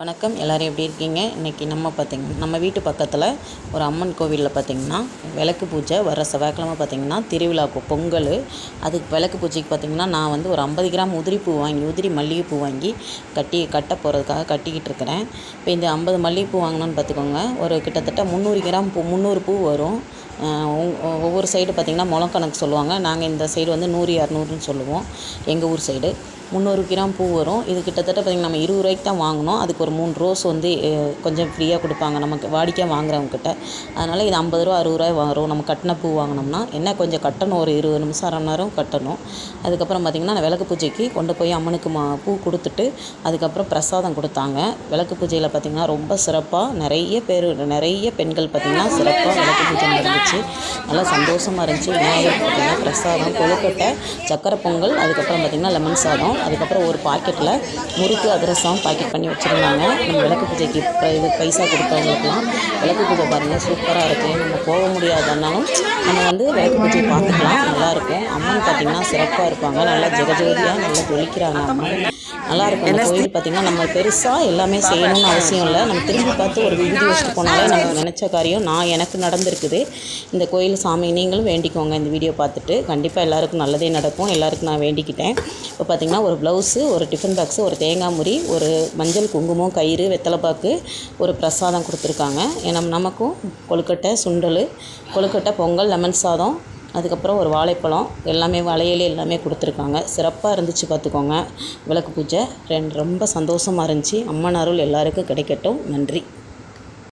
வணக்கம். எல்லோரும் எப்படி இருக்கீங்க? இன்றைக்கி நம்ம பார்த்திங்கன்னா நம்ம வீட்டு பக்கத்தில் ஒரு அம்மன் கோவிலில் பார்த்திங்கன்னா விளக்கு பூஜை வர செவ்வாய்க்கிழமை பார்த்திங்கன்னா திருவிழாக்கு பொங்கல். அதுக்கு விளக்கு பூஜைக்கு பார்த்திங்கன்னா நான் வந்து ஒரு ஐம்பது கிராம் உதிரி பூ வாங்கி உதிரி மல்லிகைப்பூ வாங்கி கட்டி கட்ட போகிறதுக்காக கட்டிக்கிட்டு இருக்கிறேன். இப்போ இந்த ஐம்பது மல்லிகைப்பூ வாங்கினோன்னு பார்த்துக்கோங்க ஒரு கிட்டத்தட்ட முந்நூறு கிராம் பூ முந்நூறு பூ வரும். ஒவ்வொரு சைடு பார்த்திங்கன்னா முழம் கணக்கு சொல்லுவாங்க. நாங்கள் இந்த சைடு வந்து நூறு இரநூறுன்னு சொல்லுவோம். எங்கள் ஊர் சைடு. முந்நூறு கிராம் பூ வரும். இது கிட்டத்தட்ட பார்த்திங்கன்னா நம்ம இருபது ரூபாய்க்கு தான் வாங்கினோம். அதுக்கு ஒரு மூணு ரோஸ் வந்து கொஞ்சம் ஃப்ரீயாக கொடுப்பாங்க. நமக்கு வாடிக்கையாக வாங்குறவங்கக்கிட்ட அதனால் இது ஐம்பது ரூபா அறுபது ரூபாய் வரும். நம்ம கட்டின பூ வாங்கினோம்னா என்ன கொஞ்சம் கட்டணும்? ஒரு இருபது நிமிஷம் அரை மணி நேரம் கட்டணும். அதுக்கப்புறம் பார்த்திங்கன்னா விளக்கு பூஜைக்கு கொண்டு போய் அம்மனுக்கு மா பூ கொடுத்துட்டு அதுக்கப்புறம் பிரசாதம் கொடுத்தாங்க. விளக்கு பூஜையில் பார்த்திங்கன்னா ரொம்ப சிறப்பாக நிறைய பேர் நிறைய பெண்கள் பார்த்திங்கன்னா சிறப்பாக விளக்கு பூஜை நடந்துச்சு. நல்லா சந்தோஷமாக இருந்துச்சு. விநாயகர் பார்த்திங்கன்னா பிரசாதம் கொழுக்கட்டை சக்கரை பொங்கல் அதுக்கப்புறம் பார்த்திங்கன்னா லெமன் சாதம். அதுக்கப்புறம் ஒரு பாக்கெட்டில் முறுக்கு அதிரசம் பாக்கெட் பண்ணி வச்சுருந்தாங்க. நம்ம விளக்கு பூஜைக்கு இது பைசா கொடுத்தவங்களுக்குலாம் விளக்கு பூஜை பாருங்கள் சூப்பராக இருக்குது நம்ம போக முடியாதனாலும் நம்ம வந்து விளக்கு பூஜை பார்த்துக்கலாம். நல்லாயிருக்கும் அம்மன் பார்த்திங்கன்னா சிறப்பாக இருப்பாங்க. நல்லா ஜெகஜோதியாக நல்லா ஜொலிக்கிறாங்க அம்மன். நல்லாயிருக்கும் இந்த கோயில் பார்த்திங்கன்னா நம்ம பெருசாக எல்லாமே செய்யணும்னு அவசியம் இல்லை. நம்ம திரும்பி பார்த்து ஒரு விபூதி வச்சுட்டு போனாலே நம்ம நினச்ச காரியம் நான் எனக்கு நடந்திருக்குது. இந்த கோயில் சாமி நீங்களும் வேண்டிக்கோங்க. இந்த வீடியோ பார்த்துட்டு கண்டிப்பாக எல்லாருக்கும் நல்லதே நடக்கும். எல்லாருக்கும் நான் வேண்டிக்கிட்டேன். இப்போ பார்த்திங்கன்னா ஒரு ப்ளவுஸு ஒரு டிஃபன் பாக்ஸு ஒரு தேங்காய் முறி ஒரு மஞ்சள் குங்குமம் கயிறு வெத்தலைப்பாக்கு ஒரு பிரசாதம் கொடுத்துருக்காங்க. ஏன்னா நமக்கும் கொழுக்கட்டை சுண்டல் கொழுக்கட்டை பொங்கல் லெமன் சாதம் அதுக்கப்புறம் ஒரு வாழைப்பழம் எல்லாமே வளையல் எல்லாமே கொடுத்துருக்காங்க. சிறப்பாக இருந்துச்சு பார்த்துக்கோங்க. விளக்கு பூஜை ரெண்டு ரொம்ப சந்தோஷமாக இருந்துச்சு. அம்மன் அருள் எல்லாருக்கும் கிடைக்கட்டும். நன்றி.